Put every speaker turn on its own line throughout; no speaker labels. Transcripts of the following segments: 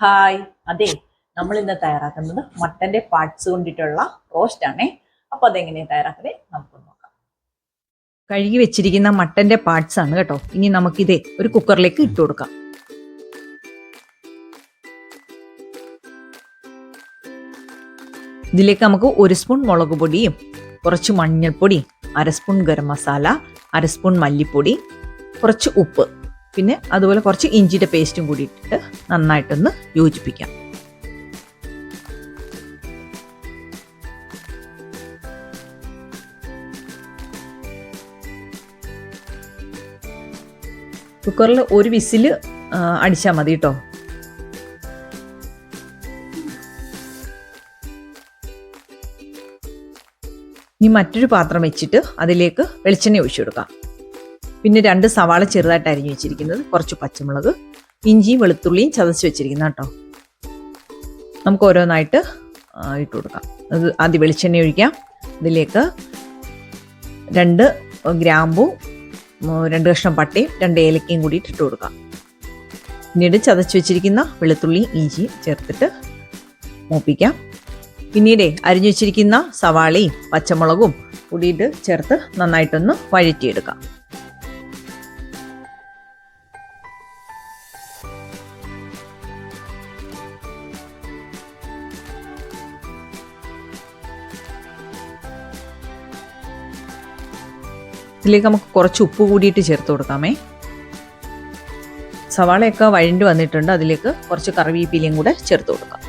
Hi അതെ നമ്മൾ ഇന്ന് തയ്യാറാക്കുന്നത് മട്ടന്റെ പാർട്സ് കൊണ്ടിട്ടുള്ള റോസ്റ്റ് ആണേ. അപ്പൊ അതെങ്ങനെയാണ് തയ്യാറാക്കുന്നത് നമുക്ക് നോക്കാം. കഴുകി വെച്ചിരിക്കുന്ന മട്ടന്റെ പാർട്സ് ആണ് കേട്ടോ. ഇനി നമുക്കിതേ ഒരു കുക്കറിലേക്ക് ഇട്ട് കൊടുക്കാം. ഇതിലേക്ക് നമുക്ക് ഒരു സ്പൂൺ മുളക് പൊടിയും കുറച്ച് മഞ്ഞൾപ്പൊടി അര സ്പൂൺ ഗരം മസാല അര സ്പൂൺ മല്ലിപ്പൊടി കുറച്ച് ഉപ്പ്. പിന്നെ അതുപോലെ കുറച്ച് ഇഞ്ചിയുടെ പേസ്റ്റും കൂടി ഇട്ടിട്ട് നന്നായിട്ടൊന്ന് യോജിപ്പിക്കാം. കുക്കറിൽ ഒരു വിസിൽ അടിച്ചാൽ മതി കേട്ടോ. ഇനി മറ്റൊരു പാത്രം വെച്ചിട്ട് അതിലേക്ക് വെളിച്ചെണ്ണ ഒഴിച്ചു കൊടുക്കാം. പിന്നെ രണ്ട് സവാള ചെറുതായിട്ട് അരിഞ്ഞു വെച്ചിരിക്കുന്നത് കുറച്ച് പച്ചമുളക് ഇഞ്ചിയും വെളുത്തുള്ളിയും ചതച്ച് വെച്ചിരിക്കുന്ന കേട്ടോ. നമുക്ക് ഓരോന്നായിട്ട് ഇട്ട് കൊടുക്കാം. അത് ആദ്യം വെളിച്ചെണ്ണ ഒഴിക്കാം. അതിലേക്ക് രണ്ട് ഗ്രാമ്പു രണ്ട് കഷ്ണം പട്ടയും രണ്ട് ഏലക്കയും കൂടി ഇട്ട് കൊടുക്കാം. പിന്നീട് ചതച്ച് വെച്ചിരിക്കുന്ന വെളുത്തുള്ളിയും ഇഞ്ചിയും ചേർത്തിട്ട് മൂപ്പിക്കാം. പിന്നീട് അരിഞ്ഞു വെച്ചിരിക്കുന്ന സവാളയും പച്ചമുളകും കൂടിയിട്ട് ചേർത്ത് നന്നായിട്ടൊന്ന് വഴറ്റിയെടുക്കാം. ഇതിലേക്ക് നമുക്ക് കുറച്ച് ഉപ്പ് കൂടിയിട്ട് ചേർത്ത് കൊടുക്കാമേ. സവാളയൊക്കെ വഴണ്ട് വന്നിട്ടുണ്ട്. അതിലേക്ക് കുറച്ച് കറിവേപ്പിലയും കൂടെ ചേർത്ത് കൊടുക്കാം.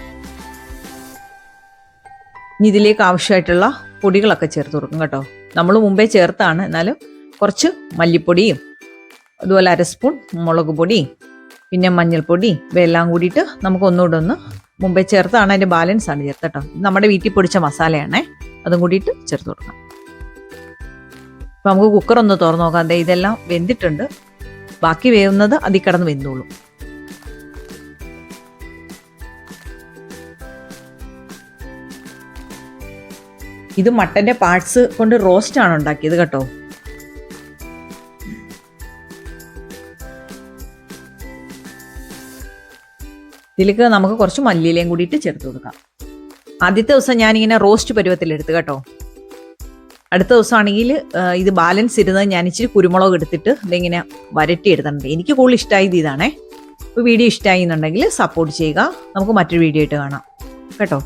ഇനി ഇതിലേക്ക് ആവശ്യമായിട്ടുള്ള പൊടികളൊക്കെ ചേർത്ത് കൊടുക്കും കേട്ടോ. നമ്മൾ മുമ്പേ ചേർത്താണ്. എന്നാലും കുറച്ച് മല്ലിപ്പൊടിയും അതുപോലെ അര സ്പൂൺ മുളക് പൊടി പിന്നെ മഞ്ഞൾപ്പൊടി ഇവയെല്ലാം കൂടിയിട്ട് നമുക്ക് ഒന്നുകൂടെ ഒന്ന് മുമ്പേ ചേർത്താണ്. അതിന്റെ ബാലൻസ് ആണ് ചേർത്ത് കേട്ടോ. നമ്മുടെ വീട്ടിൽ പൊടിച്ച മസാലയാണേ. അതും കൂടിയിട്ട് ചേർത്ത് കൊടുക്കാം. അപ്പം നമുക്ക് കുക്കർ ഒന്ന് തുറന്നു നോക്കാം. ദേ ഇതെല്ലാം വെന്തിട്ടുണ്ട്. ബാക്കി വേവുന്നത് അതിൽ കിടന്ന് വെന്തോളൂ. ഇത് മട്ടന്റെ പാർട്സ് കൊണ്ട് റോസ്റ്റ് ആണ് ഉണ്ടാക്കിയത് കേട്ടോ. ഇതിലേക്ക് നമുക്ക് കുറച്ച് മല്ലിയിലയും കൂടിയിട്ട് ചേർത്ത് കൊടുക്കാം. ആദ്യത്തെ ദിവസം ഞാനിങ്ങനെ റോസ്റ്റ് പരുവത്തിലെടുത്ത് കേട്ടോ. അടുത്ത ദിവസമാണെങ്കിൽ ഇത് ബാലൻസ് ഇരുന്നത് ഞാൻ ഇച്ചിരി കുരുമുളക് എടുത്തിട്ട് ഇതിങ്ങനെ വരട്ടി എടുത്തിട്ടുണ്ട്. എനിക്ക് കൂടുതൽ ഇഷ്ടമായത് ഇതാണേ. വീഡിയോ ഇഷ്ടമായി എന്നുണ്ടെങ്കിൽ സപ്പോർട്ട് ചെയ്യുക. നമുക്ക് മറ്റൊരു വീഡിയോ ആയിട്ട് കാണാം. കേട്ടോ?